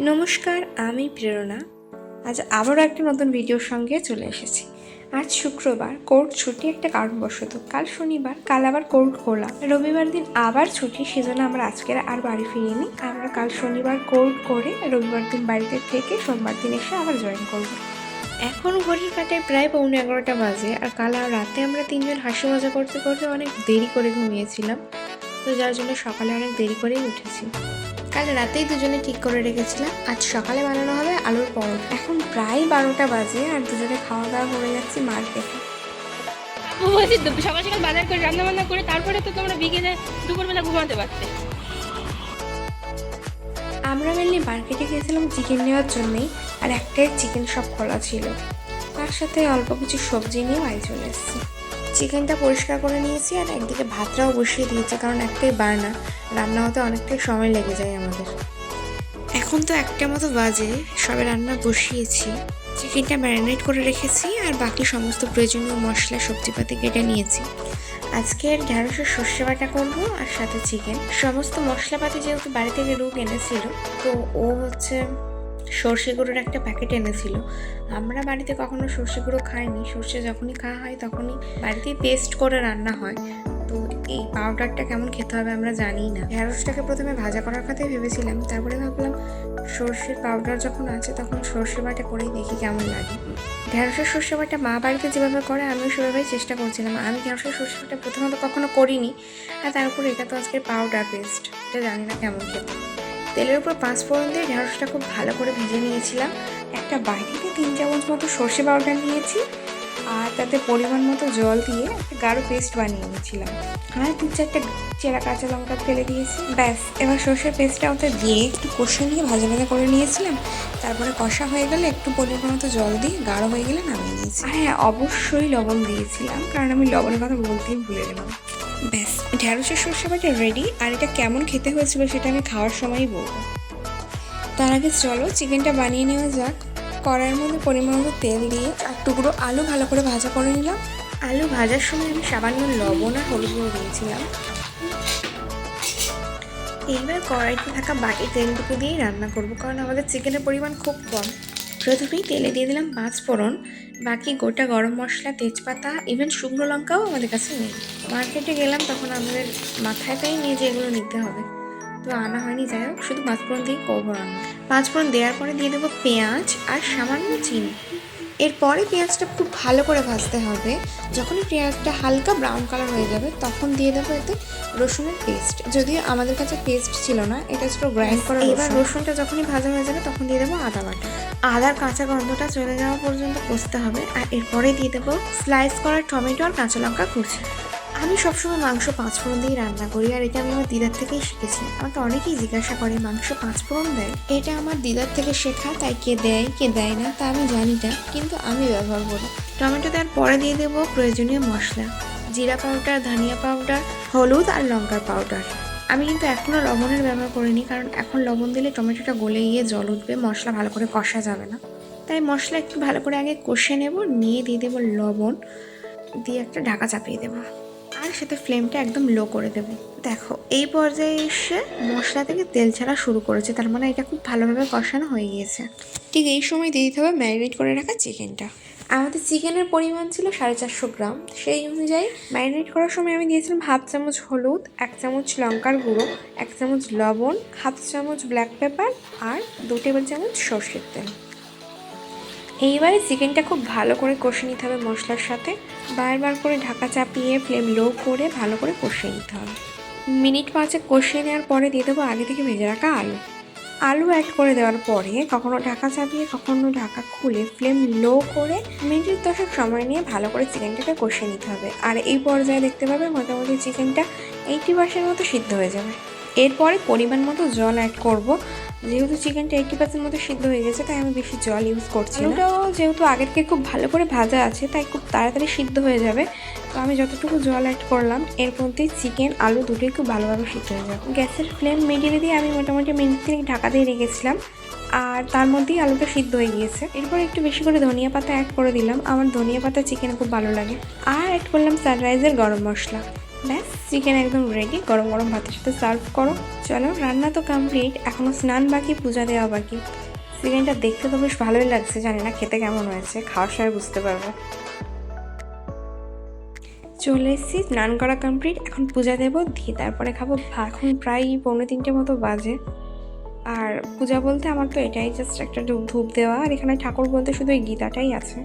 নমস্কার, আমি প্রেরণা। আজ আবারও একটা নতুন ভিডিওর সঙ্গে চলে এসেছি। আজ শুক্রবার, কোর্ট ছুটি একটা কারণবশত। কাল শনিবার, কাল আবার কোর্ট খোলা। রবিবার দিন আবার ছুটি, সেজন্য আমরা আজকের আর বাড়ি ফিরিনি। আমরা কাল শনিবার কোর্ট করে রবিবার দিন বাড়িতে থেকে সোমবার দিন এসে আবার জয়েন করব। এখন ঘড়ির কাটায় প্রায় পৌনে এগারোটা বাজে, আর কাল রাতে আমরা তিনজন হাসি মজা করতে করতে অনেক দেরি করে ঘুমিয়েছিলাম। তো যার জন্য সকালে অনেক দেরি করেই উঠেছি। কাল রাতেই দুজনে ঠিক করে রেখেছিলাম। আজ সকালে বানানো হবে আলুর পরোটা। এখন প্রায় বারোটা বাজে আর দুজনে খাওয়া দাওয়া করে যাচ্ছি মার্কেটে বলছি সকাল সকাল বাজার করে রান্না বান্না করে তারপরে তো তোমরা বিকেলে দুপুরবেলা ঘুমাতে পারতে। আমরা মেনলি মার্কেটে গিয়েছিলাম চিকেন নেওয়ার জন্যেই আর একটাই চিকেন শপ খোলা ছিল। তার সাথে অল্প কিছু সবজি নিয়ে বাড়ি চলে এসেছি। চিকেনটা পরিষ্কার করে নিয়েছি আর একদিকে ভাতটাও বসিয়ে দিয়েছি, কারণ একটাই বার্নার রান্না হতে অনেকটাই সময় লেগে যায় আমাদের। এখন তো একটা মতো বাজে, সবে রান্না বসিয়েছি। চিকেনটা ম্যারিনেট করে রেখেছি আর বাকি সমস্ত প্রয়োজনীয় মশলা, সবজিপাতি কেটে নিয়েছি। আজকের ঢ্যাঁড়সের সর্ষে বাটা করব আর সাথে চিকেন। সমস্ত মশলাপাতি যেহেতু বাড়ি থেকে রূপ এনেছিল, তো ও হচ্ছে সর্ষে গুঁড়োর একটা প্যাকেট এনেছিল। আমরা বাড়িতে কখনো সর্ষে গুঁড়ো খাইনি। সর্ষে যখনই খাওয়া হয় তখনই বাড়িতেই পেস্ট করে রান্না হয়। তো এই পাউডারটা কেমন খেতে হবে আমরা জানি না। ঢ্যাঁড়সটাকে প্রথমে ভাজা করার কথাই ভেবেছিলাম। তারপরে ভাবলাম সর্ষের পাউডার যখন আছে তখন সর্ষে বাটা করেই দেখি কেমন লাগে। ঢ্যাঁড়সের সর্ষে বাটা মা বাড়িতে যেভাবে করে, আমিও সেভাবেই চেষ্টা করছিলাম। আমি ঢ্যাঁড়সের সর্ষে বাটা প্রথমত কখনো করিনি। আর তার উপর এটা তো আজকে পাউডার পেস্ট এটা জানি না কেমন খেতে। তেলের উপর পাঁচ ফোড়ন দিয়ে ঢ্যাঁড়সটা খুব ভালো করে ভেজে নিয়েছিলাম। একটা বাটিতে তিন চামচ মতো সর্ষে পাউডার নিয়েছি আর তাতে পরিমাণ মতো জল দিয়ে একটা গাঢ় পেস্ট বানিয়ে নিয়েছিলাম। আর তিন চারটে চেরা কাঁচা লঙ্কা ফেলে দিয়েছি। ব্যাস, এবার সর্ষের পেস্টটা ওতে দিয়ে একটু কষে নিয়ে ভাজা ভাজা করে নিয়েছিলাম। তারপরে কষা হয়ে গেলে একটু পরিমাণ মতো জল দিয়ে গাঢ় হয়ে গেলে নামিয়ে নিয়েছি। হ্যাঁ অবশ্যই লবণ দিয়েছিলাম, কারণ আমি লবণের কথা বলতেই ভুলে গেলাম। ব্যাস ঢ্যাঁড়সের সর্ষে বাটা রেডি আর এটা কেমন খেতে হয়েছিল সেটা আমি খাওয়ার সময়ই বলব। তার আগে চলো চিকেনটা বানিয়ে নেওয়া যাক। কড়াইয়ের মধ্যে পরিমাণ মতো তেল দিয়ে আর টুকরো আলু ভালো করে ভাজা করে নিলাম। আলু ভাজার সময় আমি সামান্য লবণ আর হলুদ গুঁড়ো দিয়েছিলাম। এইবার কড়াইতে থাকা বাকি তেলটুকু দিয়েই রান্না করব, কারণ আমাদের চিকেনের পরিমাণ খুব কম। প্রথমেই তেলে দিয়ে দিলাম পাঁচ ফোড়ন। বাকি গোটা গরম মশলা, তেজপাতা ইভেন শুকনো লঙ্কাও আমাদের কাছে নেই। মার্কেটে গেলাম তখন আমাদের মাথায় মাথায়টাই নিয়ে যে এগুলো নিতে হবে। তো আনা হয়নি, যাই হোক, শুধু পাঁচ পাঁচফোড়ন দিয়ে করব রান্না। পাঁচফোড়ন দেওয়ার পরে দিয়ে দেবো পেঁয়াজ আর সামান্য চিনি। এরপরে পেঁয়াজটা খুব ভালো করে ভাজতে হবে। যখন পেঁয়াজটা হালকা ব্রাউন কালার হয়ে যাবে তখন দিয়ে দেবো এতে রসুনের পেস্ট যদিও আমাদের কাছে পেস্ট ছিল না এটা ছিল গ্রাইন্ড করা এবার রসুনটা যখনই ভাজা হয়ে যাবে তখন দিয়ে দেবো আদা বাটা। আদার কাঁচা গন্ধটা চলে যাওয়া পর্যন্ত কষতে হবে। আর এরপরে দিয়ে দেবো স্লাইস করা টমেটো আর কাঁচা লঙ্কা কুচি। আমি সবসময় মাংস পাঁচফোড়ন দিয়ে রান্না করি, আর এটা আমি আমার দিদার থেকেই শিখেছি। আমাকে অনেকেই জিজ্ঞাসা করে, মাংস পাঁচফোড়ন দেয়? এটা আমার দিদার থেকে শেখা, তাই কে দেয় কে দেয় না, তা আমি জানি না, কিন্তু আমি ব্যবহার করি। টমেটো দেওয়ার পরে দিয়ে দেবো প্রয়োজনীয় মশলা। জিরা পাউডার, ধনিয়া পাউডার, হলুদ আর লঙ্কার পাউডার। আমি কিন্তু এখনও লবণের ব্যবহার করিনি, কারণ এখন লবণ দিলে টমেটোটা গলে গিয়ে জল উঠবে, মশলা ভালো করে কষা যাবে না। তাই মশলা একটু ভালো করে আগে কষে নেব, নিয়ে দিয়ে দেবো লবণ, দিয়ে একটা ঢাকা চাপিয়ে দেবো। সাথে ফ্লেমটা একদম লো করে দেবো। দেখো এই পর্যায়ে এসে মশলা থেকে তেল ছাড়া শুরু করেছে তার মানে এটা খুব ভালোভাবে কষানো হয়ে গিয়েছে। ঠিক এই সময় দিয়ে দিতে হবে ম্যারিনেট করে রাখা চিকেনটা। আমাদের চিকেনের পরিমাণ ছিল সাড়ে চারশো গ্রাম। সেই অনুযায়ী ম্যারিনেট করার সময় আমি দিয়েছিলাম হাফ চামচ হলুদ এক চামচ লঙ্কার গুঁড়ো এক চামচ লবণ হাফ চামচ ব্ল্যাক পেপার আর দু টেবিল চামচ সর্ষের তেল। এইবারে চিকেনটা খুব ভালো করে কষে নিতে হবে মশলার সাথে। বারবার করে ঢাকা চাপিয়ে ফ্লেম লো করে ভালো করে কষিয়ে নিতে হবে। মিনিট পাঁচে কষিয়ে নেওয়ার পরে দিয়ে দেবো আগে থেকে ভেজে রাখা আলু। আলু অ্যাড করে দেওয়ার পরে কখনো ঢাকা চাপিয়ে, কখনো ঢাকা খুলে ফ্লেম লো করে মিনিট দশেক সময় নিয়ে ভালো করে চিকেনটাকে কষিয়ে নিতে হবে। আর এই পর্যায়ে দেখতে পাবে মোটামুটি চিকেনটা এইটি পার্সেন্ট মতো সিদ্ধ হয়ে যাবে। এরপরে পরিমাণ মতো জল অ্যাড করব। যেহেতু চিকেনটা এইটি পার্সেন্ট মতো সিদ্ধ হয়ে গেছে, তাই আমি বেশি জল ইউজ করছি না। ওটাও যেহেতু আগের থেকে খুব ভালো করে ভাজা আছে, তাই খুব তাড়াতাড়ি সিদ্ধ হয়ে যাবে। তো আমি যতটুকু জল অ্যাড করলাম, এর মধ্যেই চিকেন আলু দুটোই খুব ভালোভাবে সিদ্ধ হয়ে যাবে। গ্যাসের ফ্লেম মিডিয়ামে দিয়ে আমি মোটামুটি মিনিট তিনেক ঢাকা দিয়ে রেখেছিলাম। আর তার মধ্যেই আলুটা সিদ্ধ হয়ে গিয়েছে। এরপর একটু বেশি করে ধনিয়া পাতা অ্যাড করে দিলাম। আমার ধনিয়া পাতা চিকেন খুব ভালো লাগে। আর অ্যাড করলাম সানরাইজের গরম মশলা। ব্যাস চিকেন একদম রেডি গরম গরম ভাতের সাথে সার্ভ করো। চলো, রান্না তো কমপ্লিট এখনও স্নান বাকি, পূজা দেওয়া বাকি। চিকেনটা দেখতে তো বেশ ভালোই লাগছে, জানি না খেতে কেমন হয়েছে, খাওয়ার সময় বুঝতে পারব। চলে এসেছি, স্নান করা কমপ্লিট এখন পূজা দেবো, দিয়ে তারপরে খাব। এখন প্রায় পৌনে তিনটে মতো বাজে। আর পূজা বলতে আমার তো এটাই জাস্ট একটা ধূপ দেওয়া, আর এখানে ঠাকুর বলতে শুধু এই গীতাটাই আছে।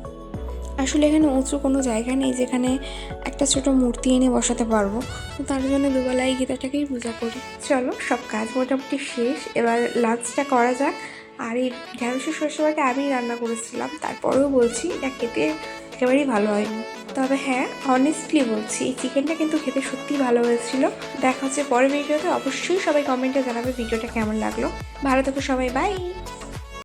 আসলে এখানে উঁচু কোনো জায়গা নেই যেখানে একটা ছোট মূর্তি এনে বসাতে পারব। তো তার জন্য দুবেলায় গীতাটাকেই পূজা করি। চলো, সব কাজ মোটামুটি শেষ। এবার লাঞ্চটা করা যাক। আর এই ঢ্যাঁড়সের সরষেবাটা আমি রান্না করেছিলাম। তারপরেও বলছি, এটা খেতে একেবারেই ভালো হয়নি। তবে হ্যাঁ অনেস্টলি বলছি, এই চিকেনটা কিন্তু খেতে সত্যিই ভালো হয়েছিল। দেখা হচ্ছে পরের ভিডিওতে। অবশ্যই সবাই কমেন্টে জানাবে ভিডিওটা কেমন লাগল। ভালো থেকো সবাই বাই